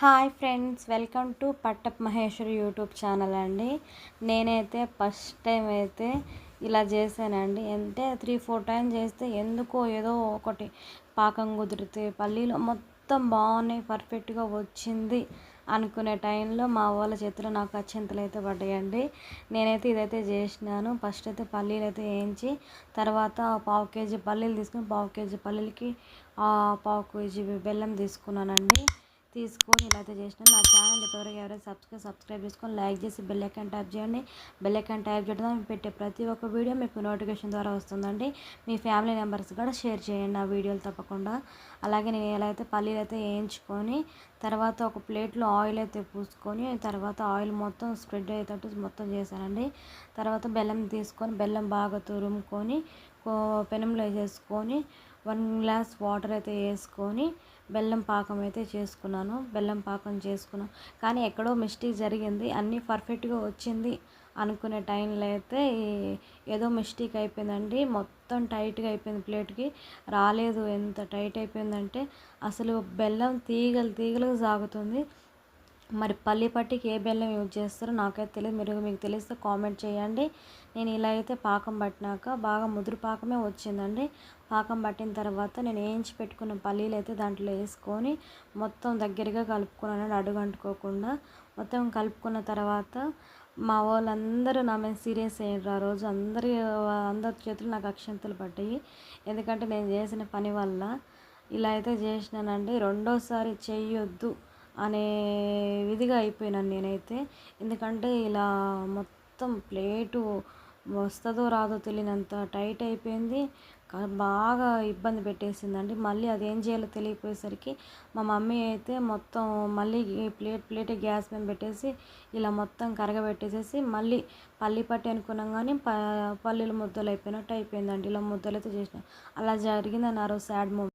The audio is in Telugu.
హాయ్ ఫ్రెండ్స్ వెల్కమ్ టు పట్టప్ మహేశ్వరి యూట్యూబ్ ఛానల్ అండి. నేనైతే ఫస్ట్ టైం అయితే ఇలా చేశానండి. అంటే త్రీ ఫోర్ టైం చేస్తే ఎందుకో ఏదో ఒకటి పాకం కుదిరితే పల్లీలు మొత్తం బాగున్నాయి పర్ఫెక్ట్గా వచ్చింది అనుకునే టైంలో మా వాళ్ళ చేతిలో నాకు అత్యంతలు అయితే పడ్డాయండి. నేనైతే ఇదైతే చేసినాను. ఫస్ట్ అయితే పల్లీలు అయితే వేయించి తర్వాత పావు కేజీ పల్లీలు తీసుకుని పావు కేజీ పల్లీలకి పావు కేజీ బెల్లం తీసుకున్నానండి. తీసుకొని ఇలా అయితే చేసిన నా ఛానల్ ఇప్పటివరకు ఎవరైనా సబ్స్క్రైబ్ సబ్స్క్రైబ్ చేసుకొని లైక్ చేసి బెల్ ఐకాన్ ట్యాప్ చేయండి. బెల్ ఐకాన్ ట్యాప్ చేయడం పెట్టే ప్రతి ఒక్క వీడియో మీకు నోటిఫికేషన్ ద్వారా వస్తుందండి. మీ ఫ్యామిలీ మెంబర్స్ కూడా షేర్ చేయండి ఆ వీడియోలు తప్పకుండా. అలాగే నేను ఎలా అయితే పల్లీలు అయితే వేయించుకొని తర్వాత ఒక ప్లేట్లో ఆయిల్ అయితే పూసుకొని తర్వాత ఆయిల్ మొత్తం స్ప్రెడ్ అయ్యేటట్టు మొత్తం చేశానండి. తర్వాత బెల్లం తీసుకొని బెల్లం బాగా తురుముకొని పెనంలో వేసేసుకొని వన్ గ్లాస్ వాటర్ అయితే వేసుకొని బెల్లం పాకం అయితే చేసుకున్నాను. బెల్లం పాకం చేసుకున్నాను కానీ ఎక్కడో మిస్టేక్ జరిగింది. అన్నీ పర్ఫెక్ట్గా వచ్చింది అనుకునే టైంలో అయితే ఏదో మిస్టేక్ అయిపోయిందండి. మొత్తం టైట్గా అయిపోయింది ప్లేట్కి. రాలేదు. ఎంత టైట్ అయిపోయిందంటే అసలు బెల్లం తీగలు తీగలు సాగుతుంది. మరి పల్లి పట్టికి ఏ బెల్లం యూజ్ చేస్తారో నాకైతే తెలియదు. మీరు మీకు తెలిస్తే కామెంట్ చేయండి. నేను ఇలా అయితే పాకం పట్టినాక బాగా ముదురు పాకమే వచ్చిందండి. పాకం పట్టిన తర్వాత నేను వేయించి పెట్టుకున్న పల్లీలు అయితే దాంట్లో వేసుకొని మొత్తం దగ్గరగా కలుపుకున్నాను. అడుగు అంటుకోకుండా మొత్తం కలుపుకున్న తర్వాత మా వాళ్ళందరూ నా మీద సీరియస్ అయ్యారు. ఆ రోజు అందరి అందరి చేతులు నాకు అక్షంతలు పడ్డాయి. ఎందుకంటే నేను చేసిన పని వల్ల ఇలా అయితే చేసినానండి. రెండోసారి చేయొద్దు అనే విధిగా అయిపోయినాను నేనైతే. ఎందుకంటే ఇలా మొత్తం ప్లేటు వస్తుందో రాదో తెలియనంత టైట్ అయిపోయింది. బాగా ఇబ్బంది పెట్టేసిందండి. మళ్ళీ అది ఏం చేయాలో తెలియపోయేసరికి మా మమ్మీ అయితే మొత్తం మళ్ళీ ప్లేట్ ప్లేట్ గ్యాస్ మీద పెట్టేసి ఇలా మొత్తం కరగబెట్టేసేసి మళ్ళీ పల్లి పట్టి అనుకున్నాం కానీ ప పల్లీలు ముద్దలు అయిపోయినట్టు అయిపోయిందండి. ఇలా ముద్దలు అయితే చేసిన. అలా జరిగిందని ఆ రోజు సాడ్ మూమెంట్.